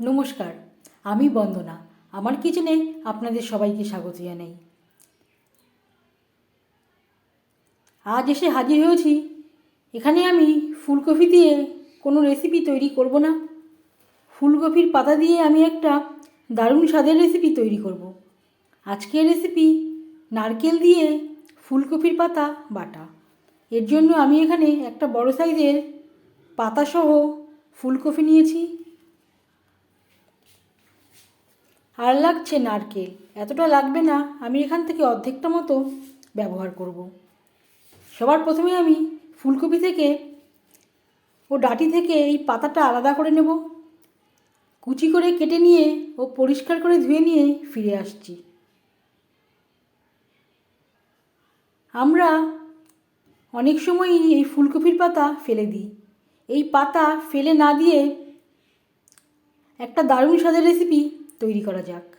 নমস্কার, আমি বন্দনা। আমার কিচেনে আপনাদের সবাইকে স্বাগত জানাই। আজ এসে হাজির হয়েছি। এখানে আমি ফুলকপি দিয়ে কোনো রেসিপি তৈরি করব না। ফুলকপির পাতা দিয়ে আমি একটা দারুণ স্বাদের রেসিপি তৈরি করব। আজকের রেসিপি নারকেল দিয়ে ফুলকপির পাতা বাটা। এর জন্য আমি এখানে একটা বড় সাইজের পাতাসহ ফুলকপি নিয়েছি। আর লাগছে নারকেল। এতটা লাগবে না, আমি এখান থেকে অর্ধেকটা মতো ব্যবহার করব। সবার প্রথমে আমি ফুলকপি থেকে ও ডাটি থেকে এই পাতাটা আলাদা করে নেব। কুচি করে কেটে নিয়ে ও পরিষ্কার করে ধুয়ে নিয়ে ফিরে আসছি। আমরা অনেক সময়ই এই ফুলকপির পাতা ফেলে দিই। এই পাতা ফেলে না দিয়ে একটা দারুণ স্বাদের রেসিপি তৈরি করা যাক।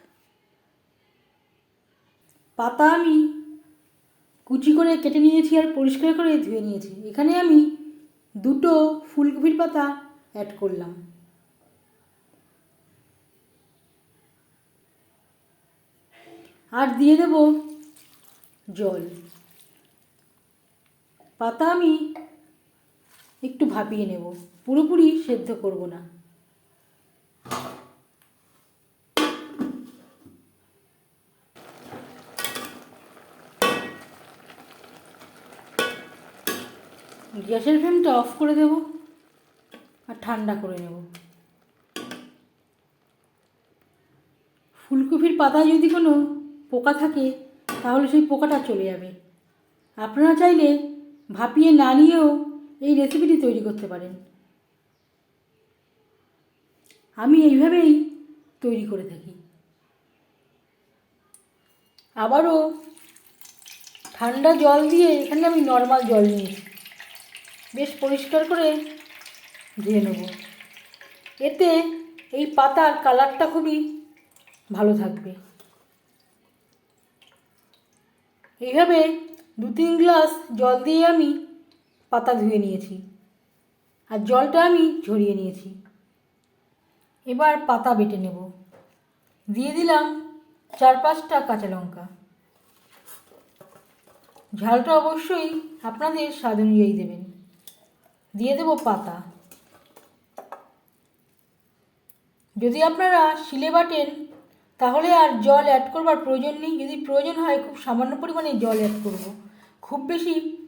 পাতা আমি কুচি করে কেটে নিয়েছি আর পরিষ্কার করে ধুয়ে নিয়েছি। এখানে আমি দুটো ফুলকপির পাতা অ্যাড করলাম। আর দিয়ে দেব জল। পাতা আমি একটু ভাপিয়ে নেব। পুরোপুরি সেদ্ধ করব না। গ্যাসের ফ্লেমটা অফ করে দেব আর ঠান্ডা করে নেব। ফুলকপির পাতায় যদি কোনো পোকা থাকে, তাহলে সেই পোকাটা চলে যাবে। আপনারা চাইলে ভাপিয়ে না নিয়েও এই রেসিপিটি তৈরি করতে পারেন। আমি এইভাবেই তৈরি করে থাকি। আবারও ঠান্ডা জল দিয়ে এখানে আমি নর্মাল জল নিয়েছি। বেশ পরিষ্কার করে ধুয়ে নেব। এতে এই পাতার কালারটা খুবই ভালো থাকবে। এইভাবে দু তিন গ্লাস জল দিয়ে আমি পাতা ধুয়ে নিয়েছি আর জলটা আমি ঝরিয়ে নিয়েছি। এবার পাতা বেটে নেব। দিয়ে দিলাম চার পাঁচটা কাঁচা লঙ্কা। ঝালটা অবশ্যই আপনাদের স্বাদ অনুযায়ী দেবেন। দিয়ে দেবো পাতা। যদি আপনারা শিলে বাটেন, তাহলে আর জল অ্যাড করবার প্রয়োজন নেই। যদি প্রয়োজন হয়, খুব সামান্য পরিমাণে জল অ্যাড করব। খুব বেশি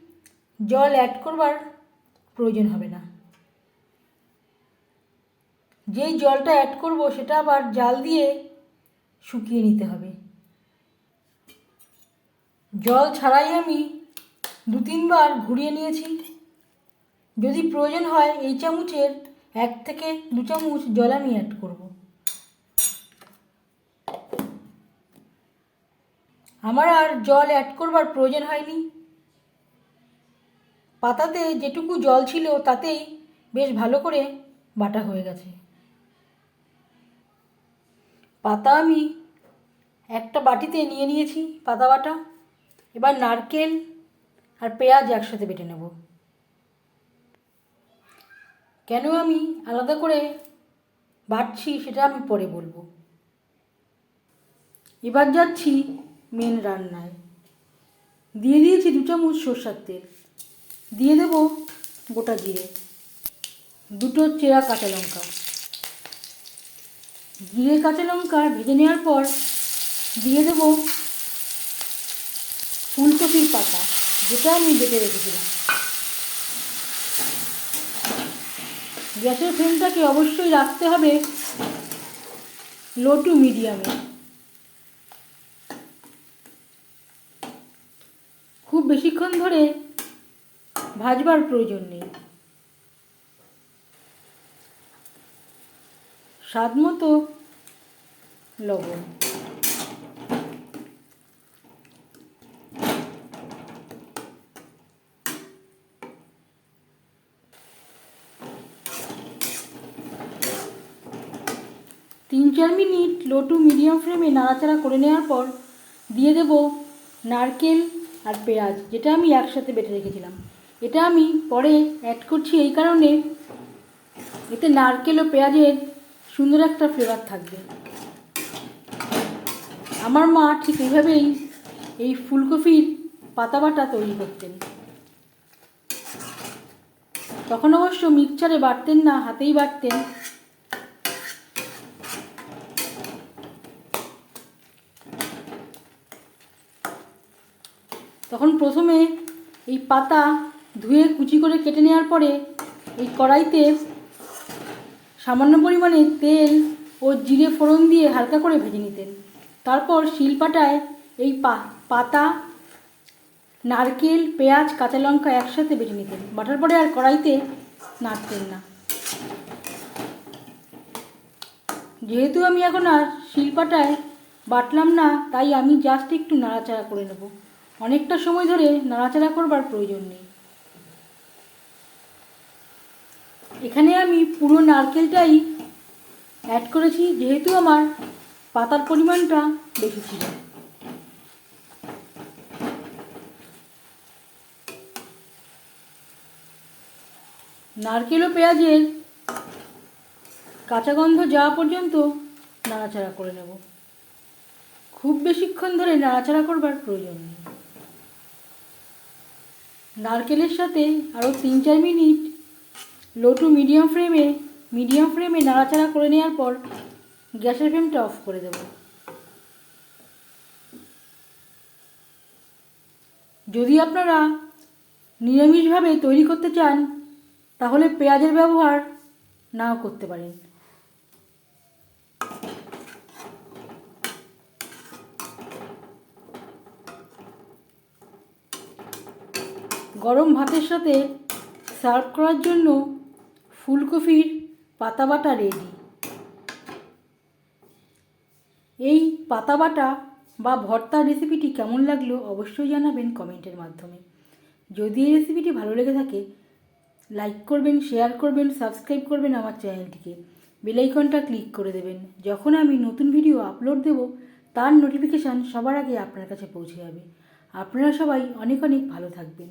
জল অ্যাড করবার প্রয়োজন হবে না। যেই জলটা অ্যাড করব, সেটা আবার জাল দিয়ে শুকিয়ে নিতে হবে। জল ছাড়াই আমি দু তিনবার ঘুরিয়ে নিয়েছি। যদি প্রয়োজন হয় এই চামচের এক থেকে দু চামচ জল আমি অ্যাড করব। আমার আর জল অ্যাড করবার প্রয়োজন হয়নি। পাতাতে যেটুকু জল ছিল তাতেই বেশ ভালো করে বাটা হয়ে গেছে। পাতা আমি একটা বাটিতে নিয়ে নিয়েছি পাতা বাটা। এবার নারকেল আর পেঁয়াজ একসাথে বেটে নেব। কেন আমি আলাদা করে বাড়ছি সেটা আমি পরে বলব। এবার যাচ্ছি মেন রান্নায়। দিয়ে দিয়েছি দু চামচ সর্ষার তেল। দিয়ে দেবো গোটা জিরে। দুটো চেরা কাঁচা লঙ্কা। জিরে, কাঁচা লঙ্কা ভেজে নেওয়ার পর দিয়ে দেবো ফুলকপির পাতা, যেটা আমি বেটে রেখেছিলাম। গ্যাসের ফ্লেমটাকে অবশ্যই রাখতে হবে লো টু মিডিয়ামে খুব বেশিক্ষণ ধরে ভাজবার প্রয়োজন নেই। স্বাদ মতো লবণ। তিন চার মিনিট লো টু মিডিয়াম ফ্লেমে নাড়াচাড়া করে নেওয়ার পর দিয়ে দেব নারকেল আর পেঁয়াজ, যেটা আমি একসাথে বেটে রেখেছিলাম। এটা আমি পরে অ্যাড করছি এই কারণে এতে নারকেল ও পেঁয়াজের সুন্দর একটা ফ্লেভার থাকবে। আমার মা ঠিক এইভাবেই এই ফুলকপির পাতা বাটা তৈরি করতেন। তখন অবশ্য মিক্সচারে বাটতেন না, হাতেই বাটতেন তখন প্রথমে এই পাতা ধুয়ে কুচি করে কেটে নেওয়ার পরে এই কড়াইতে সামান্য পরিমাণে তেল ও জিরে ফোড়ন দিয়ে হালকা করে ভেজে নিতেন। তারপর শিলপাটায় এই পাতা, নারকেল, পেঁয়াজ, কাঁচা লঙ্কা একসাথে বেটে নিতেন। বাটার পরে আর কড়াইতে নাড়তেন না। যেহেতু আমি এখন আর শিলপাটায় বাটলাম না, তাই আমি জাস্ট একটু নাড়াচাড়া করে নেব। অনেকটা সময় ধরে নাড়াচাড়া করবার প্রয়োজন নেই। এখানে আমি পুরো নারকেলটাই অ্যাড করেছি, যেহেতু আমার পাতার পরিমাণটা বেশি ছিল। নারকেল ও পেঁয়াজের কাঁচা গন্ধ যাওয়া পর্যন্ত নাড়াচাড়া করে নেব। খুব বেশিক্ষণ ধরে নাড়াচাড়া করবার প্রয়োজন নেই। নারকেলের সাথে আরও তিন চার মিনিট লো টু মিডিয়াম ফ্লেমে মিডিয়াম ফ্লেমে নাড়াচাড়া করে নেওয়ার পর গ্যাসের ফ্লেমটা অফ করে দেব। যদি আপনারা নিরামিষভাবে তৈরি করতে চান, তাহলে পেঁয়াজের ব্যবহার নাও করতে পারেন। গরম ভাতের সাথে সার্ভ করার জন্য ফুলকপির পাতা বাটা রেডি এই পাতা বাটা বা ভর্তা রেসিপিটি কেমন লাগল অবশ্যই জানাবেন কমেন্টের মাধ্যমে। যদি এই রেসিপিটি ভালো লেগে থাকে লাইক করবেন শেয়ার করবেন সাবস্ক্রাইব করবেন আমার চ্যানেলটিকে বেলাইকনটা ক্লিক করে দেবেন। যখন আমি নতুন ভিডিও আপলোড দেব, তার নোটিফিকেশান সবার আগে আপনার কাছে পৌঁছে যাবে। আপনারা সবাই অনেক অনেক ভালো থাকবেন।